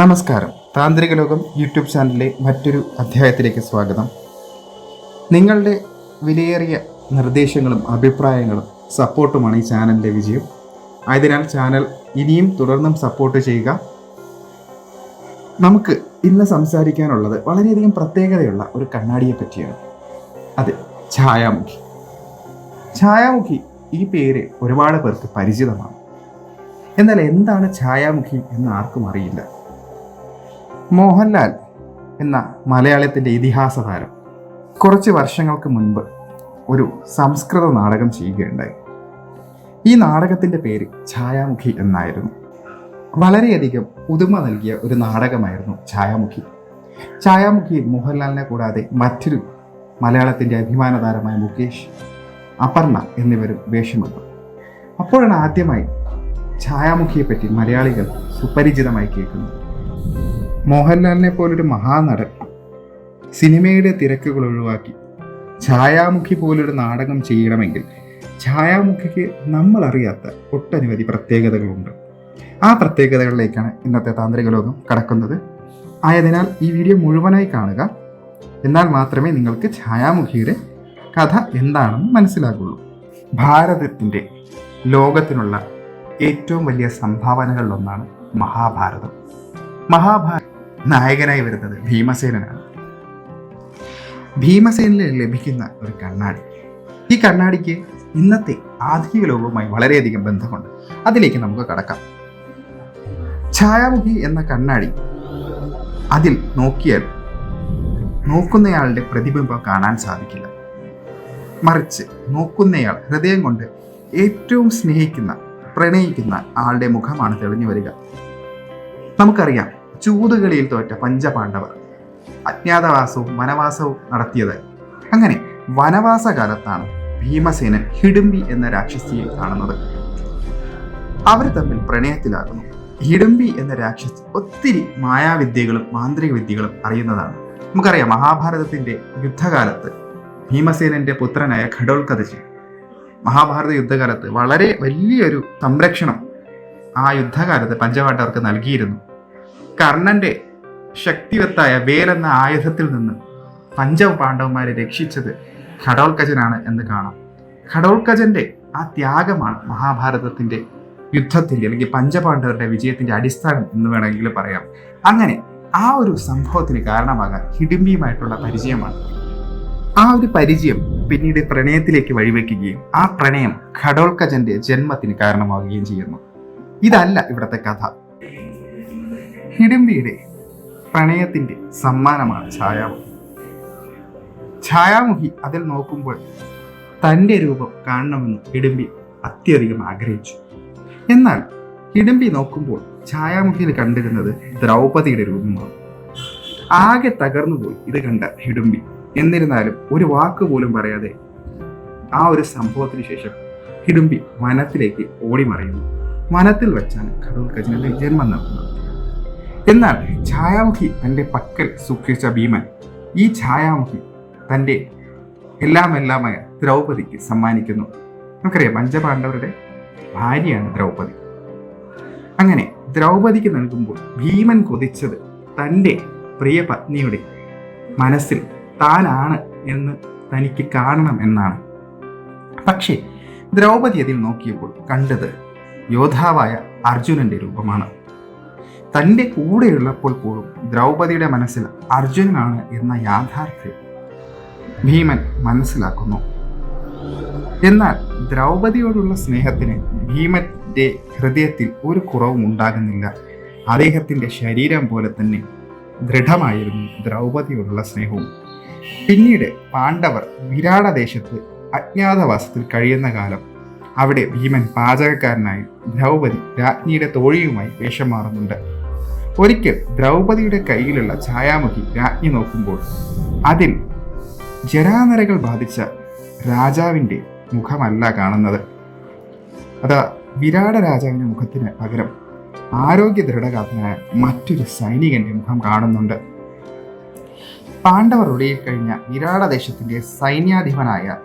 നമസ്കാരം. താന്ത്രിക ലോകം യൂട്യൂബ് ചാനലിലെ മറ്റൊരു അധ്യായത്തിലേക്ക് സ്വാഗതം. നിങ്ങളുടെ വിലയേറിയ നിർദ്ദേശങ്ങളും അഭിപ്രായങ്ങളും സപ്പോർട്ടുമാണ് ഈ ചാനലിന്റെ വിജയം. ആയതിനാൽ ചാനൽ ഇനിയും തുടർന്നും സപ്പോർട്ട് ചെയ്യുക. നമുക്ക് ഇന്ന് സംസാരിക്കാനുള്ളത് വളരെയധികം പ്രത്യേകതയുള്ള ഒരു കണ്ണാടിയെ പറ്റിയാണ്. അതെ ഛായാമുഖി. ഛായാമുഖി ഈ പേര് ഒരുപാട് പേർക്ക് പരിചിതമാണ്. എന്നാൽ എന്താണ് ഛായാമുഖി എന്ന് ആർക്കും അറിയില്ല. മോഹൻലാൽ എന്ന മലയാളത്തിന്റെ ഇതിഹാസ താരം കുറച്ച് വർഷങ്ങൾക്ക് മുൻപ് ഒരു സംസ്കൃത നാടകം ചെയ്യുകയുണ്ടായി. ഈ നാടകത്തിന്റെ പേര് ഛായാമുഖി എന്നായിരുന്നു. വളരെയധികം പുതുമ നൽകിയ ഒരു നാടകമായിരുന്നു ഛായാമുഖി. ഛായാമുഖിയിൽ മോഹൻലാലിനെ കൂടാതെ മറ്റൊരു മലയാളത്തിന്റെ അഭിമാന താരമായ മുകേഷ് അപർണ എന്നിവരും വേഷമിട്ടു അപ്പോഴാണ് ആദ്യമായി ഛായാമുഖിയെപ്പറ്റി മലയാളികൾ സുപരിചിതമായി കേൾക്കുന്നത്. മോഹൻലാലിനെ പോലൊരു മഹാനടൻ സിനിമയുടെ തിരക്കുകൾ ഒഴിവാക്കി ഛായാമുഖി പോലൊരു നാടകം ചെയ്യണമെങ്കിൽ ഛായാമുഖിക്ക് നമ്മൾ അറിയാത്ത ഒട്ടനവധി പ്രത്യേകതകളുണ്ട്. ആ പ്രത്യേകതകളിലേക്കാണ് ഇന്നത്തെ താന്ത്രിക ലോകം കടക്കുന്നത്. ആയതിനാൽ ഈ വീഡിയോ മുഴുവനായി കാണുക. എന്നാൽ മാത്രമേ നിങ്ങൾക്ക് ഛായാമുഖിയുടെ കഥ എന്താണെന്ന് മനസ്സിലാകുള്ളൂ. ഭാരതത്തിന്റെ ലോകത്തിനുള്ള ഏറ്റവും വലിയ സംഭാവനകളിലൊന്നാണ് മഹാഭാരതം. മഹാഭാരത നായകനായി വരുന്നത് ഭീമസേനനാണ്. ഭീമസേനിൽ ലഭിക്കുന്ന ഒരു കണ്ണാടി. ഈ കണ്ണാടിക്ക് ഇന്നത്തെ ആധുനിക ലോകവുമായി വളരെയധികം ബന്ധമുണ്ട്. അതിലേക്ക് നമുക്ക് കടക്കാം. ഛായാമുഖി എന്ന കണ്ണാടി അതിൽ നോക്കിയാൽ നോക്കുന്നയാളുടെ പ്രതിബിംബം കാണാൻ സാധിക്കില്ല. മറിച്ച് നോക്കുന്നയാൾ ഹൃദയം കൊണ്ട് ഏറ്റവും സ്നേഹിക്കുന്ന പ്രണയിക്കുന്ന ആളുടെ മുഖമാണ് തെളിഞ്ഞു വരിക. നമുക്കറിയാം ചൂതുകളിയിൽ തോറ്റ പഞ്ചപാണ്ഡവർ. അജ്ഞാതവാസവും വനവാസവും നടത്തിയത് അങ്ങനെ വനവാസ കാലത്താണ് ഭീമസേനൻ ഹിഡുംബി എന്ന രാക്ഷസിയെ കാണുന്നത്. അവർ തമ്മിൽ പ്രണയത്തിലാകുന്നു. ഹിഡുംബി എന്ന രാക്ഷസി ഒത്തിരി മായാവിദ്യകളും മാന്ത്രിക വിദ്യകളും അറിയുന്നതാണ്. നമുക്കറിയാം മഹാഭാരതത്തിന്റെ യുദ്ധകാലത്ത് ഭീമസേനന്റെ പുത്രനായ ഘടോൽക്കഥജി മഹാഭാരത യുദ്ധകാലത്ത് വളരെ വലിയൊരു സംരക്ഷണം ആ യുദ്ധകാലത്ത് പഞ്ചപാണ്ഡവർക്ക് നൽകിയിരുന്നു. കർണന്റെ ശക്തിവത്തായ വേലെന്ന ആയുധത്തിൽ നിന്ന് പഞ്ചപാണ്ഡവന്മാരെ രക്ഷിച്ചത് ഘടോൽക്കജനാണ് എന്ന് കാണാം. ഘടോൽക്കജന്റെ ആ ത്യാഗമാണ് മഹാഭാരതത്തിന്റെ യുദ്ധത്തിന്റെ അല്ലെങ്കിൽ പഞ്ചപാണ്ഡവരുടെ വിജയത്തിന്റെ അടിസ്ഥാനം എന്ന് വേണമെങ്കിൽ പറയാം. അങ്ങനെ ആ ഒരു സംഭവത്തിന് കാരണമാകാൻ ഹിഡിംബിയുമായിട്ടുള്ള പരിചയമാണ്. ആ ഒരു പരിചയം പിന്നീട് പ്രണയത്തിലേക്ക് വഴിവെക്കുകയും ആ പ്രണയം ഘടോൽക്കജന്റെ ജന്മത്തിന് കാരണമാവുകയും ചെയ്യുന്നു. ഇതല്ല ഇവിടുത്തെ കഥ. ഹിഡിംബിയുടെ പ്രണയത്തിന്റെ സമ്മാനമാണ് ഛായാമുഖി ഛായാമുഖി അതിൽ നോക്കുമ്പോൾ തന്റെ രൂപം കാണണമെന്ന് ഹിഡിംബി അത്യധികം ആഗ്രഹിച്ചു. എന്നാൽ ഹിഡിംബി നോക്കുമ്പോൾ ഛായാമുഖിയിൽ കണ്ടിരുന്നത് ദ്രൗപതിയുടെ രൂപമാണ്. ആകെ തകർന്നുപോയി ഇത് കണ്ട ഹിഡുംബി. എന്നിരുന്നാലും ഒരു വാക്ക് പോലും പറയാതെ ആ ഒരു സംഭവത്തിന് ശേഷം ഹിഡുംബി വനത്തിലേക്ക് ഓടിമറയുന്നു. വനത്തിൽ വെച്ചാണ് കടൽ ഖജനന്റെ ജന്മം നടന്നത്. എന്നാൽ ഛായാമുഖി തന്റെ പക്കൽ സൂക്ഷിച്ച ഭീമൻ ഈ ഛായാമുഖി തന്റെ എല്ലാം എല്ലാമായ ദ്രൗപദിക്ക് സമ്മാനിക്കുന്നു. നമുക്കറിയാം പഞ്ചപാണ്ഡവരുടെ ഭാര്യയാണ് ദ്രൗപദി അങ്ങനെ ദ്രൗപദിക്ക് നൽകുമ്പോൾ ഭീമൻ കൊതിച്ചത് തന്റെ പ്രിയ പത്നിയുടെ മനസ്സിൽ താനാണ് എന്ന് തനിക്ക് കാണണം എന്നാണ്. പക്ഷേ ദ്രൗപദി അതിൽ നോക്കിയപ്പോൾ കണ്ടത് യോദ്ധാവായ അർജുനന്റെ രൂപമാണ്. തന്റെ കൂടെയുള്ളപ്പോൾ പോലും ദ്രൗപദിയുടെ മനസ്സിൽ അർജുനനാണ് എന്ന യാഥാർത്ഥ്യം ഭീമൻ മനസ്സിലാക്കുന്നു. എന്നാൽ ദ്രൗപദിയോടുള്ള സ്നേഹത്തിന് ഭീമന്റെ ഹൃദയത്തിൽ ഒരു കുറവും ഉണ്ടാകുന്നില്ല. അദ്ദേഹത്തിന്റെ ശരീരം പോലെ തന്നെ ദൃഢമായിരുന്നു ദ്രൗപദിയോടുള്ള സ്നേഹവും. പിന്നീട് പാണ്ഡവർ വിരാടദേശത്ത് അജ്ഞാതവാസത്തിൽ കഴിയുന്ന കാലം അവിടെ ഭീമൻ പാചകക്കാരനായി ദ്രൗപദി രാജ്ഞിയുടെ തോഴിയുമായി വേഷം മാറുന്നുണ്ട്. ഒരിക്കൽ ദ്രൗപദിയുടെ കയ്യിലുള്ള ഛായാമുഖി രാജ്ഞി നോക്കുമ്പോൾ അതിൽ ജരാനരകൾ ബാധിച്ച രാജാവിന്റെ മുഖമല്ല കാണുന്നത്. അതാ വിരാട രാജാവിന്റെ മുഖത്തിന് പകരം ആരോഗ്യ ദൃഢഗാത്രനായ മറ്റൊരു സൈനികന്റെ മുഖം കാണുന്നുണ്ട്. പാണ്ഡവർ ഒളിയിൽ കഴിഞ്ഞ വിരാടദേശത്തിന്റെ സൈന്യാധിപനായ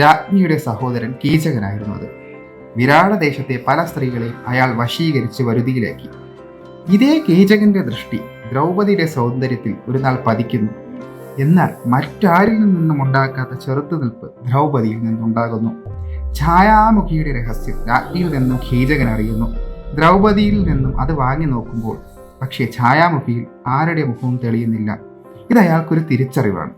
രാജ്ഞിയുടെ സഹോദരൻ കീചകനായിരുന്നു അത്. വിരാടദേശത്തെ പല സ്ത്രീകളെയും അയാൾ വശീകരിച്ച് വരുതിയിലാക്കി ഇതേ കീചകന്റെ ദൃഷ്ടി ദ്രൗപതിയുടെ സൗന്ദര്യത്തിൽ ഒരു നാൾ പതിക്കുന്നു. എന്നാൽ മറ്റാരിൽ നിന്നും ഉണ്ടാക്കാത്ത ചെറുത്തുനിൽപ്പ് ദ്രൗപതിയിൽ നിന്നുണ്ടാകുന്നു. ഛായാമുഖിയുടെ രഹസ്യം രാജ്ഞിയിൽ നിന്നും ഖീചകൻ അറിയുന്നു. ദ്രൗപതിയിൽ നിന്നും അത് വാങ്ങി നോക്കുമ്പോൾ പക്ഷേ ഛായാമുഖിയിൽ ആരുടെ മുഖവും തെളിയുന്നില്ല. ഇത് അയാൾക്കൊരു തിരിച്ചറിവാണ്.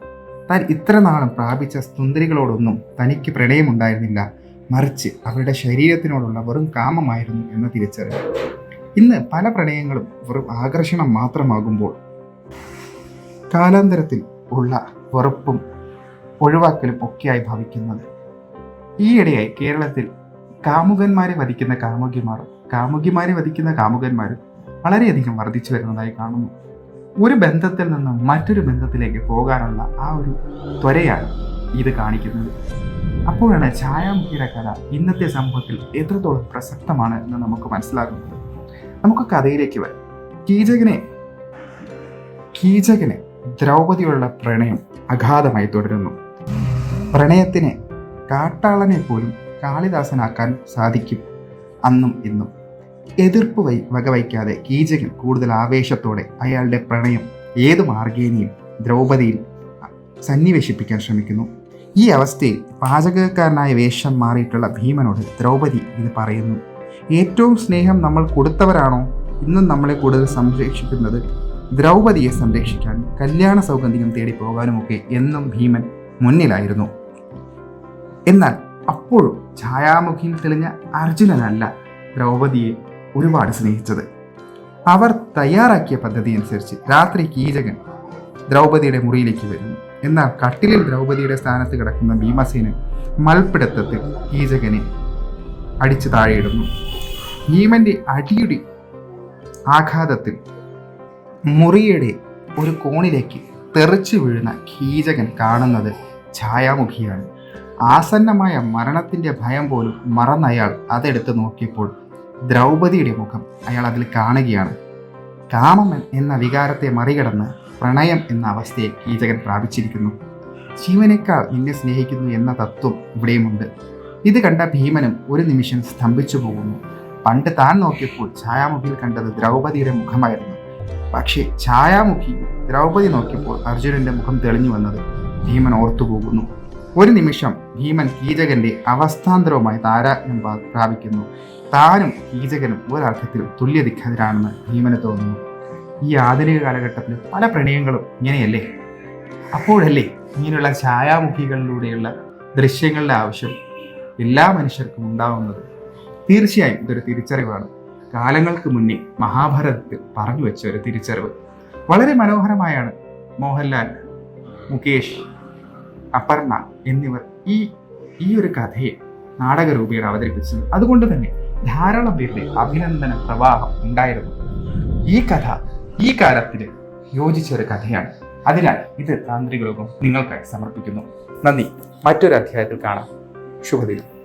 താൻ ഇത്ര നാളും പ്രാപിച്ച സുന്ദരികളോടൊന്നും തനിക്ക് പ്രണയമുണ്ടായിരുന്നില്ല. മറിച്ച് അവരുടെ ശരീരത്തിനോടുള്ള വെറും കാമമായിരുന്നു എന്ന തിരിച്ചറിവ്. ഇന്ന് പല പ്രണയങ്ങളും വെറും ആകർഷണം മാത്രമാകുമ്പോൾ കാലാന്തരത്തിൽ ഉള്ള വെറുപ്പും ഒഴിവാക്കലും ഒക്കെയായി ഭവിക്കുന്നത്. ഈയിടെയായി കേരളത്തിൽ കാമുകന്മാരെ വധിക്കുന്ന കാമുകിമാരും കാമുകിമാരെ വധിക്കുന്ന കാമുകന്മാരും വളരെയധികം വർദ്ധിച്ചു വരുന്നതായി കാണുന്നു. ഒരു ബന്ധത്തിൽ നിന്ന് മറ്റൊരു ബന്ധത്തിലേക്ക് പോകാനുള്ള ആ ഒരു ത്വരയാണ് ഇത് കാണിക്കുന്നത്. അപ്പോഴാണ് ഛായാമുഖിയുടെ കഥ ഇന്നത്തെ സമൂഹത്തിൽ എത്രത്തോളം പ്രസക്തമാണ് എന്ന് നമുക്ക് മനസ്സിലാകുന്നത്. നമുക്ക് കഥയിലേക്ക് വരാം. കീചകനെ കീചകന് ദ്രൗപതിയുള്ള പ്രണയം അഗാധമായി തുടരുന്നു. പ്രണയത്തിന് കാട്ടാളനെ പോലും കാളിദാസനാക്കാൻ സാധിക്കും അന്നും ഇന്നും. എതിർപ്പ് വൈ വകവയ്ക്കാതെ കീചകൻ കൂടുതൽ ആവേശത്തോടെ അയാളുടെ പ്രണയം ഏത് മാർഗേനയും ദ്രൗപതിയിൽ സന്നിവേശിപ്പിക്കാൻ ശ്രമിക്കുന്നു. ഈ അവസ്ഥയിൽ പാചകക്കാരനായ വേഷം മാറിയിട്ടുള്ള ഭീമനോട് ദ്രൗപതി ഇത് പറയുന്നു. ഏറ്റവും സ്നേഹം നമ്മൾ കൊടുത്തവരാണോ ഇന്നും നമ്മളെ കൂടുതൽ സംരക്ഷിക്കുന്നത്? ദ്രൗപതിയെ സംരക്ഷിക്കാൻ കല്യാണ സൗഗന്ധികം തേടി പോകാനുമൊക്കെ എന്നും ഭീമൻ മുന്നിലായിരുന്നു. എന്നാൽ അപ്പോഴും ഛായാമുഖിയിൽ തെളിഞ്ഞ അർജുനനല്ല ദ്രൗപതിയെ ഒരുപാട് സ്നേഹിച്ചത്. അവർ തയ്യാറാക്കിയ പദ്ധതി അനുസരിച്ച് രാത്രി കീചകൻ ദ്രൗപതിയുടെ മുറിയിലേക്ക് വരുന്നു. എന്നാൽ കട്ടിലിൽ ദ്രൗപതിയുടെ സ്ഥാനത്ത് കിടക്കുന്ന ഭീമസേനൻ മൽപ്പിടുത്തത്തിൽ കീചകനെ അടിച്ചു താഴെയിടുന്നു. ഭീമന്റെ അടിയുടെ ആഘാതത്തിൽ മുറിയുടെ ഒരു കോണിലേക്ക് തെറിച്ചു വീഴുന്ന കീചകൻ കാണുന്നത് ഛായാമുഖിയാണ്. ആസന്നമായ മരണത്തിന്റെ ഭയം പോലും മറന്നയാൾ അതെടുത്ത് നോക്കിയപ്പോൾ ദ്രൗപതിയുടെ മുഖം അയാൾ അതിൽ കാണുകയാണ്. കാമം എന്ന വികാരത്തെ മറികടന്ന് പ്രണയം എന്ന അവസ്ഥയെ കീചകൻ പ്രാപിച്ചിരിക്കുന്നു. ജീവനേക്കാൾ നിന്നെ സ്നേഹിക്കുന്നു എന്ന തത്വം ഇവിടെയുമുണ്ട്. ഇത് കണ്ട ഭീമനും ഒരു നിമിഷം സ്തംഭിച്ചു പോകുന്നു പണ്ട് താൻ നോക്കിയപ്പോൾ ഛായാമുഖിയിൽ കണ്ടത് ദ്രൗപദിയുടെ മുഖമായിരുന്നു. പക്ഷേ ഛായാമുഖി ദ്രൗപദി നോക്കിയപ്പോൾ അർജുനന്റെ മുഖം തെളിഞ്ഞു വന്നത് ഭീമൻ ഓർത്തുപോകുന്നു. ഒരു നിമിഷം ഭീമൻ കീചകന്റെ അവസ്ഥാന്തരവുമായി താരാജ്ഞം പ്രാപിക്കുന്നു. താനും കീചകനും ഒരർത്ഥത്തിൽ തുല്യധിക്കതിരാണെന്ന് ഭീമന് തോന്നുന്നു. ഈ ആധുനിക കാലഘട്ടത്തിൽ പല പ്രണയങ്ങളും ഇങ്ങനെയല്ലേ? അപ്പോഴല്ലേ ഇങ്ങനെയുള്ള ഛായാമുഖികളിലൂടെയുള്ള ദൃശ്യങ്ങളുടെ ആവശ്യം എല്ലാ മനുഷ്യർക്കും ഉണ്ടാവുന്നത്? തീർച്ചയായും ഇതൊരു തിരിച്ചറിവാണ്. കാലങ്ങൾക്ക് മുന്നേ മഹാഭാരതത്തിൽ പറഞ്ഞു വെച്ച ഒരു തിരിച്ചറിവ്. വളരെ മനോഹരമായാണ് മോഹൻലാൽ മുകേഷ് അപർണ എന്നിവർ ഈ ഈ ഒരു കഥയെ നാടകരൂപേണ അവതരിപ്പിച്ചത്. അതുകൊണ്ട് തന്നെ ധാരാളം പേരുടെ അഭിനന്ദന പ്രവാഹം ഉണ്ടായിരുന്നു. ഈ കഥ ഈ കാലത്തിന് യോജിച്ച ഒരു കഥയാണ്. അതിനാൽ ഇത് താന്ത്രിക ലോകം നിങ്ങൾക്കായി സമർപ്പിക്കുന്നു. നന്ദി. മറ്റൊരു അധ്യായത്തിൽ കാണാം. ശുഭദിനം.